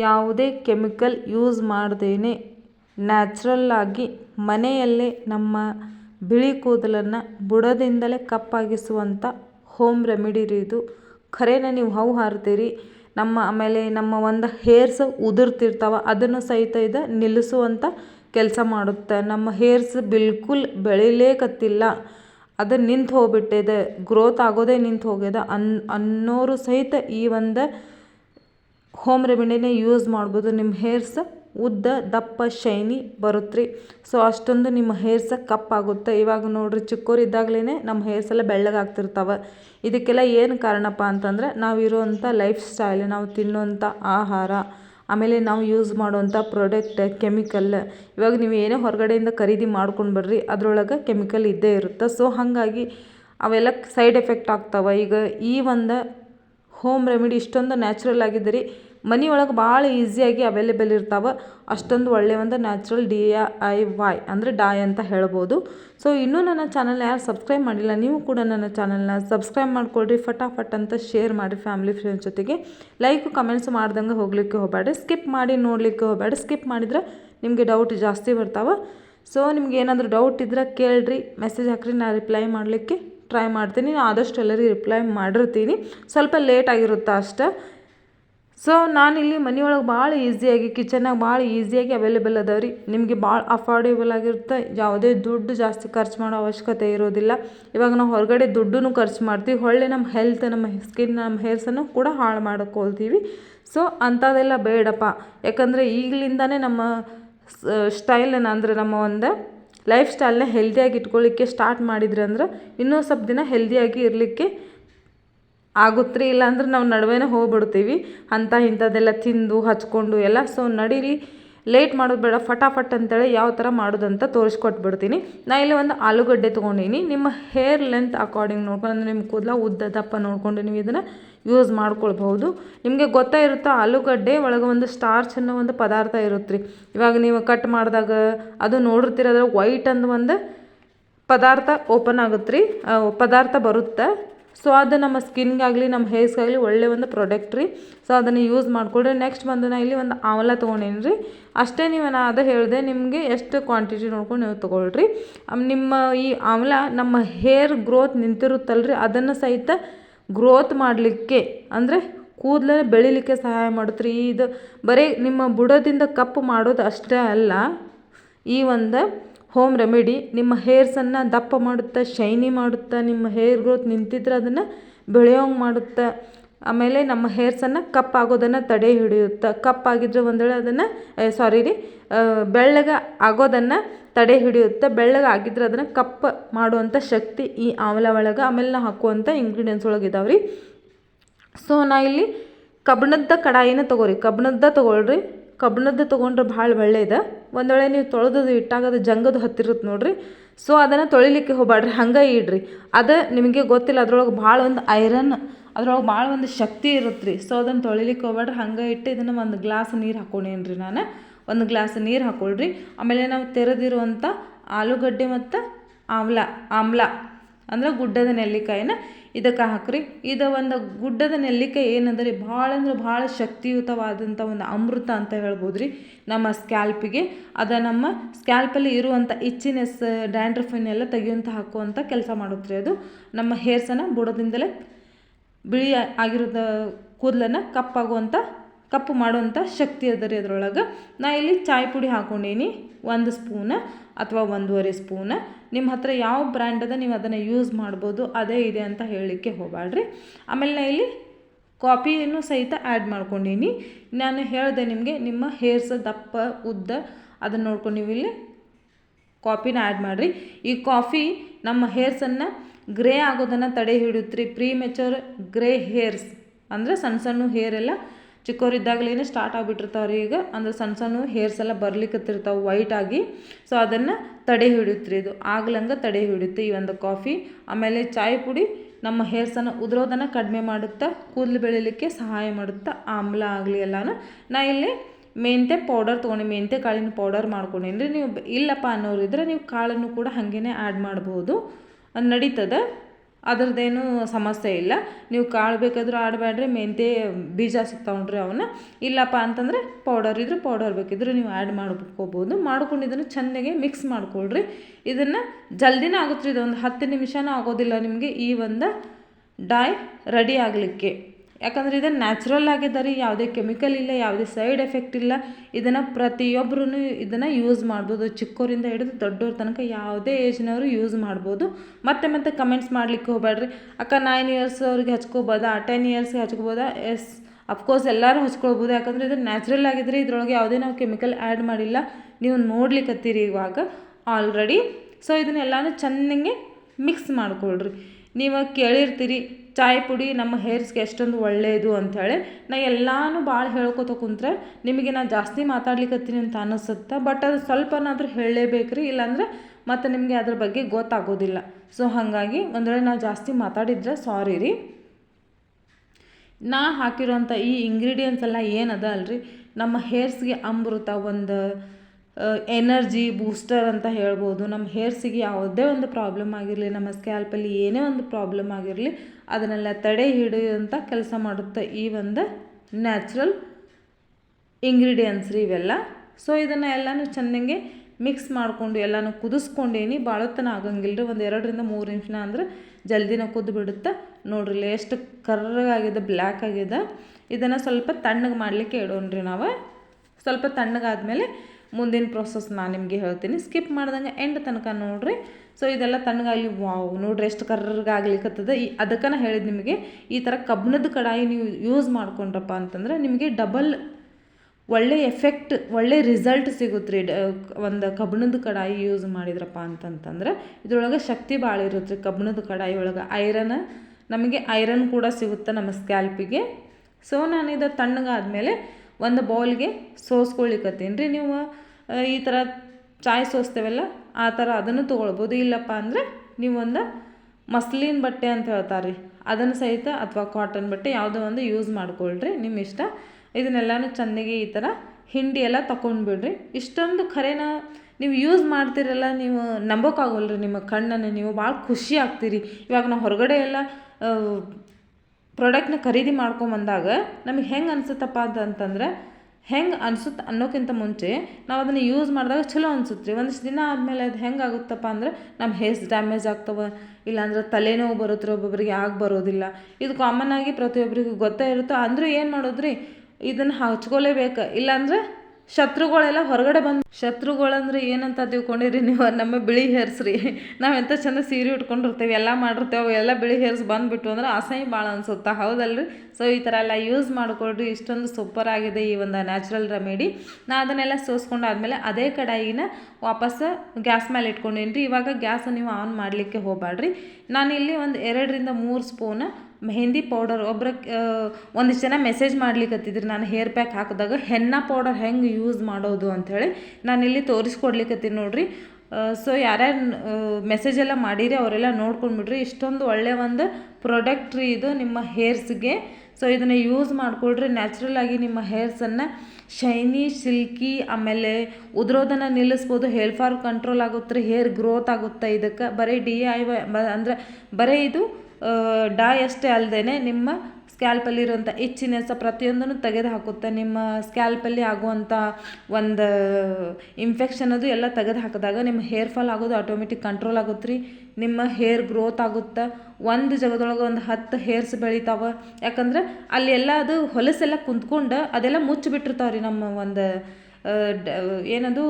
ಯಾವುದೇ chemical use ಮಾಡ್ದೇ ನ್ಯಾಚುರಲ್ಲಾಗಿ ಮನೆಯಲ್ಲೇ ನಮ್ಮ ಬಿಳಿ ಕೂದಲನ್ನು ಬುಡದಿಂದಲೇ ಕಪ್ಪಾಗಿಸುವಂಥ ಹೋಮ್ ರೆಮಿಡಿ ರೀ ಇದು. ಖರೇನ ನೀವು ಹೌ ಹಾರ್ತೀರಿ? ನಮ್ಮ ಆಮೇಲೆ ನಮ್ಮ ಒಂದು ಹೇರ್ಸ್ ಉದುರ್ತಿರ್ತಾವೆ, ಅದನ್ನು ಸಹಿತ ಇದು ನಿಲ್ಲಿಸುವಂಥ ಕೆಲಸ ಮಾಡುತ್ತೆ. ನಮ್ಮ ಹೇರ್ಸ್ ಬಿಲ್ಕುಲ್ ಬೆಳಿಲೇಕತ್ತಿಲ್ಲ. ಅದು ನಿಂತು ಹೋಗ್ಬಿಟ್ಟಿದೆ ಗ್ರೋತ್ ಆಗೋದೇ ನಿಂತು ಹೋಗ್ಯದ. ಅನ್, ಅನ್ನೋರು ಸಹಿತ ಈ ಒಂದು ಹೋಮ್ ರೆಮಿಡಿನೇ ಯೂಸ್ ಮಾಡ್ಬೋದು. ನಿಮ್ಮ ಹೇರ್ಸ್ ಉದ್ದ ದಪ್ಪ ಶೈನಿ ಬರುತ್ತೆ ರೀ ಸೊ ಅಷ್ಟೊಂದು ನಿಮ್ಮ ಹೇರ್ಸ ಕಪ್ಪಾಗುತ್ತೆ ಇವಾಗ ನೋಡಿರಿ ಚಿಕ್ಕೋರಿದ್ದಾಗಲೇ ನಮ್ಮ ಹೇರ್ಸ್ ಎಲ್ಲ ಬೆಳ್ಳಗಾಗ್ತಿರ್ತಾವೆ ಇದಕ್ಕೆಲ್ಲ ಏನು ಕಾರಣಪ್ಪ ಅಂತಂದ್ರೆ, ನಾವು ಇರುವಂಥ ಲೈಫ್ ಸ್ಟೈಲ್ ನಾವು ತಿನ್ನುವಂಥ ಆಹಾರ, ಆಮೇಲೆ ನಾವು ಯೂಸ್ ಮಾಡುವಂಥ ಪ್ರಾಡಕ್ಟ್ ಕೆಮಿಕಲ್ ಇವಾಗ ನೀವು ಏನೇ ಹೊರಗಡೆಯಿಂದ ಖರೀದಿ ಮಾಡ್ಕೊಂಡು ಬರ್ರಿ, ಅದರೊಳಗೆ ಕೆಮಿಕಲ್ ಇದ್ದೇ ಇರುತ್ತೆ. ಸೊ ಹಾಗಾಗಿ ಅವೆಲ್ಲ ಸೈಡ್ ಎಫೆಕ್ಟ್ ಆಗ್ತಾವೆ. ಈಗ ಈ ಒಂದು ಹೋಮ್ ರೆಮಿಡಿ ಇಷ್ಟೊಂದು ನ್ಯಾಚುರಲ್ ಆಗಿದೆ ಮನೆ ಒಳಗೆ ಭಾಳ ಈಸಿಯಾಗಿ ಅವೈಲೇಬಲ್ ಇರ್ತಾವೆ. ಅಷ್ಟೊಂದು ಒಳ್ಳೆಯ ಒಂದು ನ್ಯಾಚುರಲ್ ಡಿ ಐ ವೈ ಅಂದರೆ ಡಾಯ್ ಅಂತ ಹೇಳ್ಬೋದು. ಸೊ ಇನ್ನೂ ನನ್ನ ಚಾನಲ್ನ ಯಾರು ಸಬ್ಸ್ಕ್ರೈಬ್ ಮಾಡಿಲ್ಲ, ನೀವು ಕೂಡ ನನ್ನ ಚಾನಲ್ನ ಸಬ್ಸ್ಕ್ರೈಬ್ ಮಾಡಿಕೊಡ್ರಿ ಫಟಾಫಟ್ ಅಂತ ಶೇರ್ ಮಾಡಿ ಫ್ಯಾಮಿಲಿ ಫ್ರೆಂಡ್ಸ್ ಜೊತೆಗೆ. ಲೈಕ್ ಕಮೆಂಟ್ಸ್ ಮಾಡ್ದಂಗೆ ಹೋಗ್ಲಿಕ್ಕೆ ಹೋಗಬೇಡಿ ಸ್ಕಿಪ್ ಮಾಡಿ ನೋಡಲಿಕ್ಕೆ ಹೋಗಬೇಡಿ ಸ್ಕಿಪ್ ಮಾಡಿದ್ರೆ ನಿಮಗೆ ಡೌಟ್ ಜಾಸ್ತಿ ಬರ್ತಾವೆ. ಸೊ ನಿಮ್ಗೆ ಏನಾದರೂ ಡೌಟ್ ಇದ್ರೆ ಕೇಳ್ರಿ. ಮೆಸೇಜ್ ಹಾಕ್ರಿ ನಾನು ರಿಪ್ಲೈ ಮಾಡಲಿಕ್ಕೆ ಟ್ರೈ ಮಾಡ್ತೀನಿ. ಆದಷ್ಟು ಎಲ್ಲರಿಗೆ ರಿಪ್ಲೈ ಮಾಡಿರ್ತೀನಿ. ಸ್ವಲ್ಪ ಲೇಟ್ ಆಗಿರುತ್ತೆ ಅಷ್ಟೇ. ಸೊ ನಾನಿಲ್ಲಿ ಮನೆಯೊಳಗೆ ಭಾಳ ಈಸಿಯಾಗಿ ಕಿಚನಾಗ ಭಾಳ ಈಸಿಯಾಗಿ ಅವೈಲೇಬಲ್ ಅದಾವೆ ರೀ. ನಿಮಗೆ ಭಾಳ ಅಫೋರ್ಡೆಬಲ್ ಆಗಿರುತ್ತೆ. ಯಾವುದೇ ದುಡ್ಡು ಜಾಸ್ತಿ ಖರ್ಚು ಮಾಡೋ ಅವಶ್ಯಕತೆ ಇರೋದಿಲ್ಲ. ಇವಾಗ ನಾವು ಹೊರಗಡೆ ದುಡ್ಡು ಖರ್ಚು ಮಾಡ್ತೀವಿ. ಹೊಳ್ಳೆ ನಮ್ಮ ಹೆಲ್ತ್ ನಮ್ಮ ಸ್ಕಿನ್ ನಮ್ಮ ಹೇರ್ಸನ್ನು ಕೂಡ ಹಾಳು ಮಾಡ್ಕೊಳ್ತೀವಿ. ಸೊ ಅಂಥದ್ದೆಲ್ಲ ಬೇಡಪ್ಪ. ಯಾಕಂದರೆ ಈಗಲಿಂದನೇ ನಮ್ಮ ಸ್ಟೈಲನ್ನು ಅಂದರೆ ನಮ್ಮ ಒಂದು ಲೈಫ್ ಸ್ಟೈಲ್ನ ಹೆಲ್ದಿಯಾಗಿ ಇಟ್ಕೊಳ್ಳಿಕ್ಕೆ ಸ್ಟಾರ್ಟ್ ಮಾಡಿದ್ರಿ ಅಂದ್ರೆ ಇನ್ನೂ ಸ್ವಲ್ಪ ದಿನ ಹೆಲ್ದಿಯಾಗಿ ಇರಲಿಕ್ಕೆ ಆಗುತ್ತೆ ಇಲ್ಲ ಇಲ್ಲಾಂದ್ರೆ ನಾವು ನಡುವೆನೇ ಹೋಗ್ಬಿಡ್ತೀವಿ. ಅಂಥ ಇಂಥದ್ದೆಲ್ಲ ತಿಂದು, ಹಚ್ಕೊಂಡು ಎಲ್ಲ. ಸೊ ನಡೀರಿ. ಲೇಟ್ ಮಾಡೋದು ಬೇಡ. ಫಟಾಫಟ್ ಅಂತೇಳಿ ಯಾವ ಥರ ಮಾಡೋದಂತ ತೋರಿಸ್ಕೊಟ್ಬಿಡ್ತೀನಿ. ನಾ ಇಲ್ಲಿ ಒಂದು ಆಲೂಗಡ್ಡೆ ತೊಗೊಂಡೀನಿ. ನಿಮ್ಮ ಹೇರ್ ಲೆಂತ್ ಅಕಾರ್ಡಿಂಗ್ ನೋಡ್ಕೊಂಡು, ಅಂದರೆ ನಿಮ್ಮ ಕೂದಲ ಉದ್ದ ದಪ್ಪ ನೋಡಿಕೊಂಡು ನೀವು ಇದನ್ನು ಯೂಸ್ ಮಾಡ್ಕೊಳ್ಬಹುದು. ನಿಮಗೆ ಗೊತ್ತಾ ಇರುತ್ತಾ, ಆಲೂಗಡ್ಡೆ ಒಳಗೆ ಒಂದು ಸ್ಟಾರ್ಚ್ ಅನ್ನೋ ಒಂದು ಪದಾರ್ಥ ಇರುತ್ತೆ ರೀ ಇವಾಗ ನೀವು ಕಟ್ ಮಾಡಿದಾಗ ಅದು ನೋಡಿರ್ತೀರ ವೈಟ್ ಅಂದು ಒಂದು ಪದಾರ್ಥ ಓಪನ್ ಆಗುತ್ತೆ ರೀ ಪದಾರ್ಥ ಬರುತ್ತೆ. ಸೊ ಅದು ನಮ್ಮ ಸ್ಕಿನ್ಗಾಗಲಿ, ನಮ್ಮ ಹೇರ್ಸ್ಗಾಗಲಿ ಒಳ್ಳೆಯ ಒಂದು ಪ್ರಾಡಕ್ಟ್ ರೀ. ಸೊ ಅದನ್ನು ಯೂಸ್ ಮಾಡಿಕೊಡ್ರಿ ನೆಕ್ಸ್ಟ್ ಬಂದು ನಾ ಇಲ್ಲಿ ಒಂದು ಆಮಲ ತೊಗೊಂಡೇನಿ ರೀ. ಅಷ್ಟೇ ನೀವು ನಾ ಅದು ಹೇಳಿದೆ ನಿಮಗೆ ಎಷ್ಟು ಕ್ವಾಂಟಿಟಿ ನೋಡ್ಕೊಂಡು ನೀವು ತೊಗೊಳ್ರಿ. ನಿಮ್ಮ ಈ ಆಮ್ಲ ನಮ್ಮ ಹೇರ್ ಗ್ರೋತ್ ನಿಂತಿರುತ್ತಲ್ರಿ. ಅದನ್ನು ಸಹಿತ ಗ್ರೋತ್ ಮಾಡಲಿಕ್ಕೆ ಅಂದರೆ ಕೂದಲೇ ಬೆಳಿಲಿಕ್ಕೆ ಸಹಾಯ ಮಾಡುತ್ತೆ ಇದು ಬರೀ ನಿಮ್ಮ ಬುಡದಿಂದ ಕಪ್ಪು ಮಾಡೋದು ಅಷ್ಟೇ ಅಲ್ಲ. ಈ ಒಂದು ಹೋಮ್ ರೆಮಿಡಿ ನಿಮ್ಮ ಹೇರ್ಸನ್ನು ದಪ್ಪ ಮಾಡುತ್ತೆ ಶೈನಿ ಮಾಡುತ್ತೆ, ನಿಮ್ಮ ಹೇರ್ ಗ್ರೋತ್ ನಿಂತಿದ್ರೆ ಅದನ್ನು ಬೆಳೆಯೋಂಗೆ ಮಾಡುತ್ತೆ. ಆಮೇಲೆ ನಮ್ಮ ಹೇರ್ಸನ್ನು ಕಪ್ಪಾಗೋದನ್ನು ತಡೆ ಹಿಡಿಯುತ್ತೆ. ಕಪ್ಪಾಗಿದ್ರೆ ಒಂದು ವೇಳೆ ಅದನ್ನು ಸಾರಿ ರೀ ಬೆಳ್ಳಗೆ ಆಗೋದನ್ನು ತಡೆ ಹಿಡಿಯುತ್ತೆ. ಬೆಳ್ಳಗೆ ಆಗಿದ್ರೆ ಅದನ್ನು ಕಪ್ಪು ಮಾಡುವಂಥ ಶಕ್ತಿ ಈ ಆಮ್ಲ ಒಳಗೆ ಆಮೇಲೆ ನಾವು ಹಾಕುವಂಥ ಇಂಗ್ರೀಡಿಯೆಂಟ್ಸ್ ಒಳಗೆ ಇದಾವೆ ರೀ. ಸೊ ನಾ ಇಲ್ಲಿ ಕಬ್ಬಣದ ಕಡಾಯಿನ ತೊಗೋರಿ. ಕಬ್ಬಣದ ತೊಗೊಳ್ರಿ. ಕಬ್ಬಣದ್ದು ತೊಗೊಂಡ್ರೆ ಭಾಳ ಒಳ್ಳೇದು ಒಂದು ವೇಳೆ ನೀವು ತೊಳೆದು ಇಟ್ಟಾಗ ಅದು ಜಂಗದು ಹತ್ತಿರುತ್ತೆ ನೋಡಿರಿ. ಸೊ ಅದನ್ನು ತೊಳಿಲಿಕ್ಕೆ ಹೋಗಬೇಡ್ರಿ ಹಂಗೆ ಇಡ್ರಿ. ಅದು ನಿಮಗೆ ಗೊತ್ತಿಲ್ಲ, ಅದ್ರೊಳಗೆ ಭಾಳ ಒಂದು ಐರನ್ ಅದ್ರೊಳಗೆ ಭಾಳ ಒಂದು ಶಕ್ತಿ ಇರುತ್ತೆ ರೀ ಸೊ ಅದನ್ನು ತೊಳಿಲಿಕ್ಕೆ ಹೋಗ್ಬೇಡ್ರಿ ಹಂಗೆ ಇಟ್ಟು ಇದನ್ನು ಒಂದು ಗ್ಲಾಸ್ ನೀರು ಹಾಕೊಂಡೇನು ರೀ ನಾನು. ಒಂದು ಗ್ಲಾಸ್ ನೀರು ಹಾಕೊಳ್ರಿ. ಆಮೇಲೆ ನಾವು ತೆರೆದಿರುವಂಥ ಆಲೂಗಡ್ಡೆ ಮತ್ತು ಆಮ್ಲ ಆಮ್ಲ. ಅಂದ್ರೆ ಗುಡ್ಡದ ನೆಲ್ಲಿಕಾಯಿನ ಇದಕ್ಕೆ ಹಾಕ್ರಿ. ಇದು ಒಂದು ಗುಡ್ಡದ ನೆಲ್ಲಿಕಾಯಿ ಏನಂದ್ರೆ ಭಾಳ ಅಂದ್ರೆ ಭಾಳ ಶಕ್ತಿಯುತವಾದಂಥ ಒಂದು ಅಮೃತ ಅಂತ ಹೇಳ್ಬೋದು ರೀ ನಮ್ಮ ಸ್ಕ್ಯಾಲ್ಪಿಗೆ ಅದು ನಮ್ಮ ಸ್ಕ್ಯಾಲ್ಪಲ್ಲಿ ಇರುವಂಥ ಇಚ್ಚಿನೆಸ್ ಡ್ಯಾಂಡ್ರಫನ್ನೆಲ್ಲ ತೆಗೆಯುವಂಥ ಹಾಕುವಂಥ ಕೆಲಸ ಮಾಡುತ್ತೆ ಅದು. ನಮ್ಮ ಹೇರ್ಸನ್ನು ಬುಡದಿಂದಲೇ ಬಿಳಿ ಆಗಿರೋದ ಕೂದಲನ್ನು ಕಪ್ಪಾಗುವಂಥ ಕಪ್ಪು ಮಾಡುವಂಥ ಶಕ್ತಿ ಅದ ರೀ ಅದರೊಳಗೆ. ನಾ ಇಲ್ಲಿ ಚಾಯ್ ಪುಡಿ ಹಾಕ್ಕೊಂಡೀನಿ ಒಂದು ಸ್ಪೂನ ಅಥವಾ ಒಂದೂವರೆ ಸ್ಪೂನ. ನಿಮ್ಮ ಹತ್ರ ಯಾವ ಬ್ರ್ಯಾಂಡ್ ಅದ ನೀವು ಅದನ್ನು ಯೂಸ್ ಮಾಡ್ಬೋದು, ಅದೇ ಇದೆ ಅಂತ ಹೇಳಲಿಕ್ಕೆ ಹೋಗಬೇಡ್ರಿ ಆಮೇಲೆ ನಾ ಇಲ್ಲಿ ಕಾಫಿಯನ್ನು ಸಹಿತ ಆ್ಯಡ್ ಮಾಡ್ಕೊಂಡೀನಿ. ನಾನು ಹೇಳಿದೆ ನಿಮಗೆ, ನಿಮ್ಮ ಹೇರ್ಸ್ ದಪ್ಪ, ಉದ್ದ, ಅದನ್ನು ನೋಡ್ಕೊಂಡು ನೀವು ಇಲ್ಲಿ ಕಾಫಿನ ಆ್ಯಡ್ ಮಾಡಿರಿ. ಈ ಕಾಫಿ ನಮ್ಮ ಹೇರ್ಸನ್ನು ಗ್ರೇ ಆಗೋದನ್ನು ತಡೆ ಹಿಡಿಯುತ್ತೆ ರೀ ಪ್ರೀ ಮೆಚೂರ್ ಗ್ರೇ ಹೇರ್ಸ್ ಅಂದರೆ ಸಣ್ಣ ಸಣ್ಣ ಹೇರ್ ಎಲ್ಲ ಚಿಕ್ಕವರಿದ್ದಾಗಲೇ ಸ್ಟಾರ್ಟ್ ಆಗಿಬಿಟ್ಟಿರ್ತಾವೆ ರೀ ಈಗ, ಅಂದ್ರೆ ಸಣ್ಣ ಸಣ್ಣ ಹೇರ್ಸ್ ಎಲ್ಲ ಬರ್ಲಿಕ್ಕತ್ತಿರ್ತಾವೆ ವೈಟ್ ಆಗಿ. ಸೊ ಅದನ್ನು ತಡೆ ಹಿಡಿಯುತ್ತೆ ರೀ ಇದು ಆಗ್ಲಂಗೆ ತಡೆ ಹಿಡಿಯುತ್ತೆ ಈ ಒಂದು ಕಾಫಿ ಆಮೇಲೆ ಚಾಯ್ ಪುಡಿ ನಮ್ಮ ಹೇರ್ಸನ್ನು ಉದುರೋದನ್ನು ಕಡಿಮೆ ಮಾಡುತ್ತಾ, ಕೂದಲು ಬೆಳೀಲಿಕ್ಕೆ ಸಹಾಯ ಮಾಡುತ್ತಾ ಆಮ್ಲ ಆಗಲಿ ಎಲ್ಲನೂ. ನಾ ಇಲ್ಲಿ ಮೆಂತೆ ಪೌಡರ್ ತೊಗೊಂಡು ಮೆಂತೆ ಕಾಳಿನ ಪೌಡರ್ ಮಾಡ್ಕೊಂಡೇನಿ ನೀವು. ಇಲ್ಲಪ್ಪ ಅನ್ನೋರು ಇದ್ರೆ ನೀವು ಕಾಳನ್ನು ಕೂಡ ಹಾಗೇ ಆ್ಯಡ್ ಮಾಡ್ಬೋದು. ನಡೀತದೆ? ಅದ್ರದ್ದೇನು ಸಮಸ್ಯೆ ಇಲ್ಲ. ನೀವು ಕಾಳು ಬೇಕಾದರೂ ಆಡಬೇಡ್ರಿ ಮೆಂತೆ ಬೀಜ ಸಿಗ್ತಾವೆ ನೋಡ್ರಿ ಅವನ್ನ. ಇಲ್ಲಪ್ಪ ಅಂತಂದರೆ ಪೌಡರ್ ಇದ್ರೆ ಪೌಡರ್ ಬೇಕಿದ್ರೆ ನೀವು ಆ್ಯಡ್ ಮಾಡ್ಕೋಬೋದು. ಮಾಡ್ಕೊಂಡು ಇದನ್ನು ಚೆನ್ನಾಗಿ ಮಿಕ್ಸ್ ಮಾಡ್ಕೊಳ್ರಿ. ಇದನ್ನು ಜಲ್ದಿನೇ ಆಗುತ್ತೆ ಇದೊಂದು ಹತ್ತು ನಿಮಿಷನೂ ಆಗೋದಿಲ್ಲ ನಿಮಗೆ ಈ ಒಂದು ಡಾಯ್ ರೆಡಿ ಆಗಲಿಕ್ಕೆ. ಯಾಕಂದರೆ ಇದು ನ್ಯಾಚುರಲ್ ಆಗಿದೆ ರೀ ಯಾವುದೇ ಕೆಮಿಕಲ್ ಇಲ್ಲ, ಯಾವುದೇ ಸೈಡ್ ಎಫೆಕ್ಟ್ ಇಲ್ಲ, ಇದನ್ನು ಪ್ರತಿಯೊಬ್ಬರೂ ಇದನ್ನು ಯೂಸ್ ಮಾಡ್ಬೋದು. ಚಿಕ್ಕೋರಿಂದ ಹಿಡಿದು ದೊಡ್ಡವ್ರ ತನಕ ಯಾವುದೇ ಏಜ್ನವರು ಯೂಸ್ ಮಾಡ್ಬೋದು. ಮತ್ತೆ ಮತ್ತೆ ಕಮೆಂಟ್ಸ್ ಮಾಡ್ಲಿಕ್ಕೆ ಹೋಗಬೇಡ್ರಿ. ಅಕ್ಕ ನೈನ್ ಇಯರ್ಸ್ ಅವ್ರಿಗೆ ಹಚ್ಕೋಬೋದಾ? ಟೆನ್ ಇಯರ್ಸ್ಗೆ ಹಚ್ಕೋಬೋದಾ? ಎಸ್ ಅಫ್ಕೋರ್ಸ್ ಎಲ್ಲರೂ ಹಚ್ಕೊಳ್ಬೋದು. ಯಾಕಂದರೆ ಇದು ನ್ಯಾಚುರಲ್ ಆಗಿದ್ರೆ ಇದರೊಳಗೆ ಯಾವುದೇ ನಾವು ಕೆಮಿಕಲ್ ಆ್ಯಡ್ ಮಾಡಿಲ್ಲ. ನೀವು ನೋಡ್ಲಿಕ್ಕತ್ತೀರಿ ಇವಾಗ ಆಲ್ರೆಡಿ ಸೊ ಇದನ್ನೆಲ್ಲನೂ ಚೆನ್ನಾಗಿ ಮಿಕ್ಸ್ ಮಾಡ್ಕೊಳ್ರಿ. ನೀವು ಕೇಳಿರ್ತೀರಿ. ಚಾಯ್ ಪುಡಿ ನಮ್ಮ ಹೇರ್ಸ್ಗೆ ಎಷ್ಟೊಂದು ಒಳ್ಳೆಯದು ಅಂಥೇಳಿ ನಾ ಎಲ್ಲನೂ ಭಾಳ ಹೇಳ್ಕೊತ ಕುಂತ್ರೆ ನಿಮಗೆ ನಾನು ಜಾಸ್ತಿ ಮಾತಾಡ್ಲಿಕ್ಕತ್ತೀನಿ ಅಂತ ಅನಿಸುತ್ತೆ ಬಟ್ ಅದು ಸ್ವಲ್ಪನಾದರೂ ಹೇಳಲೇಬೇಕು ರೀ ಇಲ್ಲಾಂದ್ರೆ ಮತ್ತು ನಿಮಗೆ ಅದ್ರ ಬಗ್ಗೆ ಗೊತ್ತಾಗೋದಿಲ್ಲ. ಸೊ ಹಾಗಾಗಿ ಒಂದು ವೇಳೆ ನಾವು ಜಾಸ್ತಿ ಮಾತಾಡಿದ್ರೆ ಸಾರಿ ರೀ. ನಾ ಹಾಕಿರೋಂಥ ಈ ಇಂಗ್ರೀಡಿಯೆಂಟ್ಸ್ ಎಲ್ಲ ಏನದ ಅಲ್ರಿ? ನಮ್ಮ ಹೇರ್ಸ್ಗೆ ಅಮೃತ ಒಂದು ಎನರ್ಜಿ ಬೂಸ್ಟರ್ ಅಂತ ಹೇಳ್ಬೋದು. ನಮ್ಮ ಹೇರ್ಸಿಗೆ ಯಾವುದೇ ಒಂದು ಪ್ರಾಬ್ಲಮ್ ಆಗಿರಲಿ, ನಮ್ಮ ಸ್ಕ್ಯಾಲ್ಪಲ್ಲಿ ಏನೇ ಒಂದು ಪ್ರಾಬ್ಲಮ್ ಆಗಿರಲಿ, ಅದನ್ನೆಲ್ಲ ತಡೆ ಹಿಡಿಯುವಂಥ ಕೆಲಸ ಮಾಡುತ್ತೆ ಈ ಒಂದು ನ್ಯಾಚುರಲ್ ಇಂಗ್ರೀಡಿಯೆಂಟ್ಸ್ ರೀ ಇವೆಲ್ಲ. ಸೊ ಇದನ್ನು ಎಲ್ಲನೂ ಚೆನ್ನಾಗಿ ಮಿಕ್ಸ್ ಮಾಡಿಕೊಂಡು, ಎಲ್ಲನೂ ಕುದಿಸ್ಕೊಂಡೇನಿ. ಭಾಳ ತನ ಆಗಂಗಿಲ್ಲ ರೀ ಒಂದು ಎರಡರಿಂದ ಮೂರು ನಿಮಿಷನ ಅಂದ್ರೆ ಜಲ್ದಿನ ಕುದ್ದು ಬಿಡುತ್ತೆ ನೋಡ್ರಿ ಎಷ್ಟು ಕರ್ರಗಾಗಿದೆ ಬ್ಲ್ಯಾಕ್ ಆಗಿದೆ. ಇದನ್ನು ಸ್ವಲ್ಪ ತಣ್ಣಗೆ ಮಾಡಲಿಕ್ಕೆ ಇಡೋಣ್ರಿ ನಾವು. ಸ್ವಲ್ಪ ತಣ್ಣಗಾದ್ಮೇಲೆ ಮುಂದಿನ ಪ್ರೊಸೆಸ್ ನಾನು ನಿಮಗೆ ಹೇಳ್ತೀನಿ. ಸ್ಕಿಪ್ ಮಾಡ್ದಂಗೆ ಎಂಡ್ ತನಕ ನೋಡಿರಿ. ಸೊ ಇದೆಲ್ಲ ತಣ್ಣಗಾಗಲಿ ವಾವ್ ನೋಡ್ರಿ ಎಷ್ಟು ಕರ್ರಗಾಗ್ಲಿಕ್ಕತ್ತದ ಈ ಅದಕ್ಕನ ಹೇಳಿದ ನಿಮಗೆ ಈ ಥರ ಕಬ್ಬಿಣದ ಕಡಾಯಿ ನೀವು ಯೂಸ್ ಮಾಡ್ಕೊಂಡ್ರಪ್ಪ ಅಂತಂದ್ರೆ ನಿಮಗೆ ಡಬಲ್ ಒಳ್ಳೆ ಎಫೆಕ್ಟ್ ಒಳ್ಳೆ ರಿಸಲ್ಟ್ ಸಿಗುತ್ತೆ ರೀ ಒಂದು ಕಬ್ಬಿಣದ ಕಡಾಯಿ ಯೂಸ್ ಮಾಡಿದ್ರಪ್ಪ ಅಂತಂತಂದ್ರೆ ಇದ್ರೊಳಗೆ ಶಕ್ತಿ ಭಾಳ ಇರುತ್ತೆ ರೀ ಕಬ್ಬಿಣದ ಕಡಾಯಿ ಒಳಗೆ ಐರನ್ ನಮಗೆ ಐರನ್ ಕೂಡ ಸಿಗುತ್ತೆ ನಮ್ಮ ಸ್ಕ್ಯಾಲ್ಪಿಗೆ ಸೊ ನಾನು ಇದು ತಣ್ಣಗಾದ್ಮೇಲೆ ಒಂದು ಬೌಲ್ಗೆ ಸೋಸ್ಕೊಳ್ಳಿಕ್ಕತ್ತೀನಿ ರೀ ನೀವು. ಈ ಥರ ಚಾಯ್ ಸೋಸ್ತೇವಲ್ಲ, ಆ ಥರ ಅದನ್ನು ತೊಗೊಳ್ಬೋದು. ಇಲ್ಲಪ್ಪ ಅಂದರೆ ನೀವು ಒಂದು ಮಸ್ಲಿನ್ ಬಟ್ಟೆ ಅಂತ ಹೇಳ್ತಾರೆ ರೀ. ಅದನ್ನು ಸಹಿತ ಅಥವಾ ಕಾಟನ್ ಬಟ್ಟೆ ಯಾವುದೋ ಒಂದು ಯೂಸ್ ಮಾಡ್ಕೊಳ್ರಿ, ನಿಮ್ಮ ಇಷ್ಟ. ಇದನ್ನೆಲ್ಲನೂ ಚೆನ್ನಾಗಿ ಈ ಥರ ಹಿಂಡಿ ಎಲ್ಲ ತಗೊಂಡ್ಬಿಡ್ರಿ ಇಷ್ಟೊಂದು ಖರೇನ ನೀವು ಯೂಸ್ ಮಾಡ್ತಿರಲ್ಲ, ನೀವು ನಂಬೋಕ್ಕಾಗಲ್ಲ ನಿಮ್ಮ ಕಣ್ಣನ್ನು. ನೀವು ಭಾಳ ಖುಷಿ ಆಗ್ತೀರಿ. ಇವಾಗ ನಾವು ಹೊರಗಡೆ ಎಲ್ಲ ಪ್ರಾಡಕ್ಟ್ನ ಖರೀದಿ ಮಾಡ್ಕೊಂಬಂದಾಗ ನಮಗೆ ಹೆಂಗೆ ಅನ್ಸುತ್ತಪ್ಪ ಅಂತಂತಂದ್ರೆ ಹೆಂಗೆ ಅನಿಸುತ್ತೆ ಅನ್ನೋಕ್ಕಿಂತ ಮುಂಚೆ ನಾವು ಅದನ್ನು ಯೂಸ್ ಮಾಡಿದಾಗ ಚಲೋ ಅನ್ಸುತ್ತೆ ರೀ ಒಂದಿಷ್ಟು ದಿನ ಆದಮೇಲೆ ಅದು ಹೆಂಗೆ ಆಗುತ್ತಪ್ಪ ಅಂದ್ರೆ ನಮ್ಮ ಹೇರ್ಸ್ ಡ್ಯಾಮೇಜ್ ಆಗ್ತವೆ, ಇಲ್ಲಾಂದ್ರೆ ತಲೆನೋವು ಬರುತ್ತೆ ಒಬ್ಬೊಬ್ಬರಿಗೆ ಆಗಿ ಬರೋದಿಲ್ಲ. ಇದು ಕಾಮನ್ ಆಗಿ ಪ್ರತಿಯೊಬ್ಬರಿಗೂ ಗೊತ್ತೇ ಇರುತ್ತೋ, ಅಂದರೂ ಏನು ಮಾಡೋದು ರೀ ಇದನ್ನು ಹಚ್ಕೊಲೇಬೇಕು. ಇಲ್ಲಾಂದ್ರೆ ಶತ್ರುಗಳೆಲ್ಲ ಹೊರಗಡೆ ಬಂದು ಶತ್ರುಗಳಂದ್ರೆ ಏನಂತ ತಿಳ್ಕೊಂಡಿರಿ ನೀವು? ನಮ್ಮ ಬಿಳಿ ಹೇರ್ಸ್ ರೀ. ನಾವು ಎಂಥ ಚಂದ ಸೀರೆ ಉಟ್ಕೊಂಡಿರ್ತೇವೆ, ಎಲ್ಲ ಮಾಡಿರ್ತೇವೆ ಎಲ್ಲ ಬಿಳಿ ಹೇರ್ಸ್ ಬಂದುಬಿಟ್ಟು ಅಂದ್ರೆ ಅಸಹ್ಯ ಭಾಳ ಅನ್ಸುತ್ತೆ? ಹೌದಲ್ರಿ? ಸೊ ಈ ಥರ ಎಲ್ಲ ಯೂಸ್ ಮಾಡಿಕೊಡ್ರಿ ಇಷ್ಟೊಂದು ಸೂಪರ್ ಆಗಿದೆ ಈ ಒಂದು ನ್ಯಾಚುರಲ್ ರೆಮಿಡಿ ನಾ ಅದನ್ನೆಲ್ಲ ಸೋಸ್ಕೊಂಡು ಆದಮೇಲೆ ಅದೇ ಕಡಾಯಿನ ವಾಪಸ್ ಗ್ಯಾಸ್ ಮೇಲೆ ಇಟ್ಕೊಂಡೇನಿ ರೀ ಇವಾಗ ಗ್ಯಾಸ್ ನೀವು ಆನ್ ಮಾಡಲಿಕ್ಕೆ ಹೋಗಬೇಡ್ರಿ ಇಲ್ಲಿ ಒಂದು ಎರಡರಿಂದ ಮೂರು ಸ್ಪೂನ್ ಮೆಹಂದಿ ಪೌಡರ್ ಒಬ್ಬರ ಒಂದಿಷ್ಟು ಜನ ಮೆಸೇಜ್ ಮಾಡ್ಲಿಕ್ಕತ್ತಿದ್ರು ನಾನು ಹೇರ್ ಪ್ಯಾಕ್ ಹಾಕಿದಾಗ ಹೆನ್ನ ಪೌಡರ್ ಹೆಂಗೆ ಯೂಸ್ ಮಾಡೋದು ಅಂಥೇಳಿ ನಾನಿಲ್ಲಿ ತೋರಿಸ್ಕೊಡ್ಲಿಕ್ಕತ್ತೀನಿ ನೋಡಿರಿ. ಸೊ ಯಾರ್ಯಾರು ಮೆಸೇಜ್ ಎಲ್ಲ ಮಾಡಿರಿ, ಅವರೆಲ್ಲ ನೋಡ್ಕೊಂಡ್ಬಿಡ್ರಿ. ಇಷ್ಟೊಂದು ಒಳ್ಳೆಯ ಒಂದು ಪ್ರಾಡಕ್ಟ್ ರೀ ಇದು ನಿಮ್ಮ ಹೇರ್ಸ್ಗೆ ಸೊ ಇದನ್ನು ಯೂಸ್ ಮಾಡಿಕೊಡ್ರಿ ನ್ಯಾಚುರಲ್ ಆಗಿ ನಿಮ್ಮ ಹೇರ್ಸನ್ನು ಶೈನಿ ಸಿಲ್ಕಿ ಆಮೇಲೆ ಉದುರೋದನ್ನು ನಿಲ್ಲಿಸ್ಬೋದು. ಹೇರ್ ಫಾಲ್ ಕಂಟ್ರೋಲ್ ಆಗುತ್ತೆ ರೀ. ಹೇರ್ ಗ್ರೋತ್ ಆಗುತ್ತೆ ಇದಕ್ಕೆ. ಬರೀ ಡಿ ಐ ವೈ ಅಂದರೆ ಬರೀ ಇದು ಡಾಯ್ ಅಷ್ಟೇ ಅಲ್ಲದೆ ನಿಮ್ಮ ಸ್ಕ್ಯಾಲ್ಪಲ್ಲಿರುವಂಥ ಇಚ್ಚಿನೆಸ್ ಪ್ರತಿಯೊಂದನ್ನು ತೆಗೆದು ಹಾಕುತ್ತೆ ನಿಮ್ಮ ಸ್ಕ್ಯಾಲ್ಪಲ್ಲಿ ಆಗುವಂಥ ಒಂದು ಇನ್ಫೆಕ್ಷನ್ ಅದು ಎಲ್ಲ ತೆಗೆದು ಹಾಕಿದಾಗ ನಿಮ್ಮ ಹೇರ್ ಫಾಲ್ ಆಗೋದು ಆಟೋಮೆಟಿಕ್ ಕಂಟ್ರೋಲ್ ಆಗುತ್ತೆ ರೀ ನಿಮ್ಮ ಹೇರ್ ಗ್ರೋತ್ ಆಗುತ್ತೆ, ಒಂದು ಜಾಗದೊಳಗೆ ಒಂದು ಹತ್ತು ಹೇರ್ಸ್ ಬೆಳಿತಾವೆ. ಯಾಕಂದ್ರೆ ಅಲ್ಲಿ ಎಲ್ಲ ಅದು ಹೊಲಸೆಲ್ಲ ಕುಂತ್ಕೊಂಡು ಅದೆಲ್ಲ ಮುಚ್ಚಿಬಿಟ್ಟಿರ್ತಾವೆ ರೀ ನಮ್ಮ ಒಂದು ಏನದು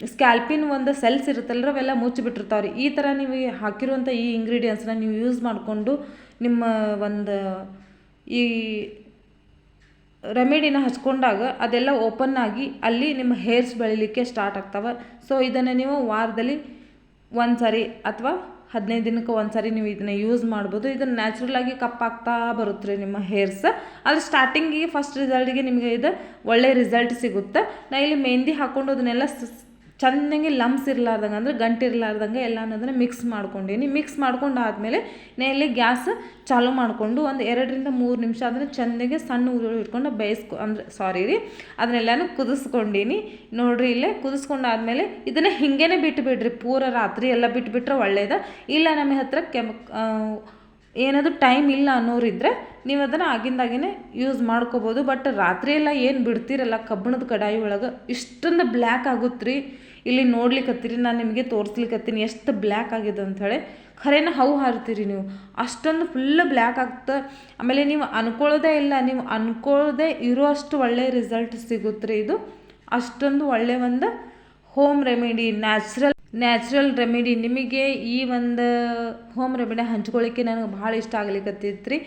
ಸ್ಕ್ಯಾಲ್ಪಿನ ಒಂದು ಸೆಲ್ಸ್ ಇರುತ್ತಲ್ಲ ಅವೆಲ್ಲ ಮುಚ್ಚಿಬಿಟ್ಟಿರ್ತಾವೆ ರೀ ಈ ಥರ ನೀವು ಹಾಕಿರುವಂಥ ಈ ಇಂಗ್ರೀಡಿಯೆಂಟ್ಸ್ನ ನೀವು ಯೂಸ್ ಮಾಡಿಕೊಂಡು ನಿಮ್ಮ ಒಂದು ಈ ರೆಮಿಡಿನ ಹಚ್ಕೊಂಡಾಗ ಅದೆಲ್ಲ ಓಪನ್ ಆಗಿ ಅಲ್ಲಿ ನಿಮ್ಮ ಹೇರ್ಸ್ ಬೆಳಿಲಿಕ್ಕೆ ಸ್ಟಾರ್ಟ್ ಆಗ್ತಾವೆ. ಸೊ ಇದನ್ನು ನೀವು ವಾರದಲ್ಲಿ ಒಂದು ಸಾರಿ ಅಥವಾ ಹದಿನೈದು ದಿನಕ್ಕೆ ಒಂದು ಸಾರಿ ನೀವು ಇದನ್ನು ಯೂಸ್ ಮಾಡ್ಬೋದು. ಇದನ್ನು ನ್ಯಾಚುರಲ್ ಆಗಿ ಕಪ್ಪಾಗ್ತಾ ಬರುತ್ತೆ ರೀ ನಿಮ್ಮ ಹೇರ್ಸ್ ಅದು ಸ್ಟಾರ್ಟಿಂಗಿಗೆ ಫಸ್ಟ್ ರಿಸಲ್ಟಿಗೆ ನಿಮಗೆ ಇದು ಒಳ್ಳೆಯ ರಿಸಲ್ಟ್ ಸಿಗುತ್ತೆ. ನಾ ಇಲ್ಲಿ ಮೆಹಂದಿ ಹಾಕ್ಕೊಂಡು ಅದನ್ನೆಲ್ಲ ಚೆನ್ನಾಗಿ ಲಮ್ಸ್ ಇರಲಾರ್ದಂಗೆ ಅಂದ್ರೆ ಗಂಟು ಎಲ್ಲ ಅನ್ನೋದನ್ನು ಮಿಕ್ಸ್ ಮಾಡ್ಕೊಂಡೀನಿ. ಮಿಕ್ಸ್ ಮಾಡ್ಕೊಂಡು ಆದಮೇಲೆ ಇಲ್ಲಿ ಗ್ಯಾಸ್ ಚಾಲು ಮಾಡಿಕೊಂಡು ಒಂದು ಎರಡರಿಂದ ಮೂರು ನಿಮಿಷ ಅದನ್ನು ಚೆನ್ನಾಗಿ ಸಣ್ಣ ಉರಿ ಇಟ್ಕೊಂಡು ಬೇಯಿಸ್ಕೊ ಅಂದರೆ ಸಾರಿ ರೀ, ಅದನ್ನೆಲ್ಲನೂ ಕುದಿಸ್ಕೊಂಡೀನಿ. ನೋಡಿರಿ ಇಲ್ಲೇ ಕುದಿಸ್ಕೊಂಡಾದ್ಮೇಲೆ ಇದನ್ನು ಹಿಂಗೇನೆ ಬಿಟ್ಟುಬಿಡ್ರಿ ಪೂರ ರಾತ್ರಿ ಎಲ್ಲ ಬಿಟ್ಬಿಟ್ರೆ ಒಳ್ಳೇದು. ಇಲ್ಲ ನಮ್ಮ ಹತ್ರ ಕೆಮ್ ಏನಾದರೂ ಟೈಮ್ ಇಲ್ಲ ಅನ್ನೋರಿದ್ದರೆ ನೀವು ಅದನ್ನು ಆಗಿಂದಾಗಿನೇ ಯೂಸ್ ಮಾಡ್ಕೋಬೋದು. ಬಟ್ ರಾತ್ರಿ ಎಲ್ಲ ಏನು ಬಿಡ್ತೀರಲ್ಲ ಕಬ್ಬಣದ ಕಡಾಯಿ ಒಳಗೆ. ಇಷ್ಟೊಂದು ಬ್ಲ್ಯಾಕ್ ಆಗುತ್ತೆ ರೀ ಇಲ್ಲಿ ನೋಡ್ಲಿಕ್ಕತ್ತೀರಿ ನಾನು ನಿಮಗೆ ತೋರಿಸ್ಲಿಕ್ಕತ್ತೀನಿ ಎಷ್ಟು ಬ್ಲ್ಯಾಕ್ ಆಗಿದೆ ಅಂಥೇಳಿ ಖರೇನ ಹೌ ಹಾರ್ತೀರಿ ನೀವು. ಅಷ್ಟೊಂದು ಫುಲ್ ಬ್ಲ್ಯಾಕ್ ಆಗ್ತ, ಆಮೇಲೆ ನೀವು ಅನ್ಕೊಳ್ಳೋದೇ ಇಲ್ಲ, ನೀವು ಅನ್ಕೊಳ್ಳೋದೇ ಇರೋ ಅಷ್ಟು ಒಳ್ಳೆಯ ರಿಸಲ್ಟ್ ಸಿಗುತ್ತೆ ರೀ ಇದು. ಅಷ್ಟೊಂದು ಒಳ್ಳೆಯ ಒಂದು home remedy natural natural remedy ನಿಮಗೆ ಈ ಒಂದು ಹೋಮ್ ರೆಮಿಡಿ ಹಂಚ್ಕೊಳ್ಳಿಕ್ಕೆ ನನಗೆ ಭಾಳ ಇಷ್ಟ ಆಗ್ಲಿಕ್ಕತ್ತೈತೆ ರೀ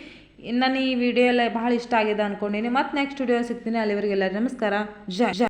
ನಾನು ಈ ವಿಡಿಯೋ ಎಲ್ಲ ಭಾಳ ಇಷ್ಟ ಆಗಿದೆ ಅಂದ್ಕೊಂಡೀನಿ ಮತ್ತು ನೆಕ್ಸ್ಟ್ ವಿಡಿಯೋ ಸಿಗ್ತೀನಿ. ಅಲ್ಲಿವರೆಗೆಲ್ಲ ನಮಸ್ಕಾರ. ಜ ಜೈ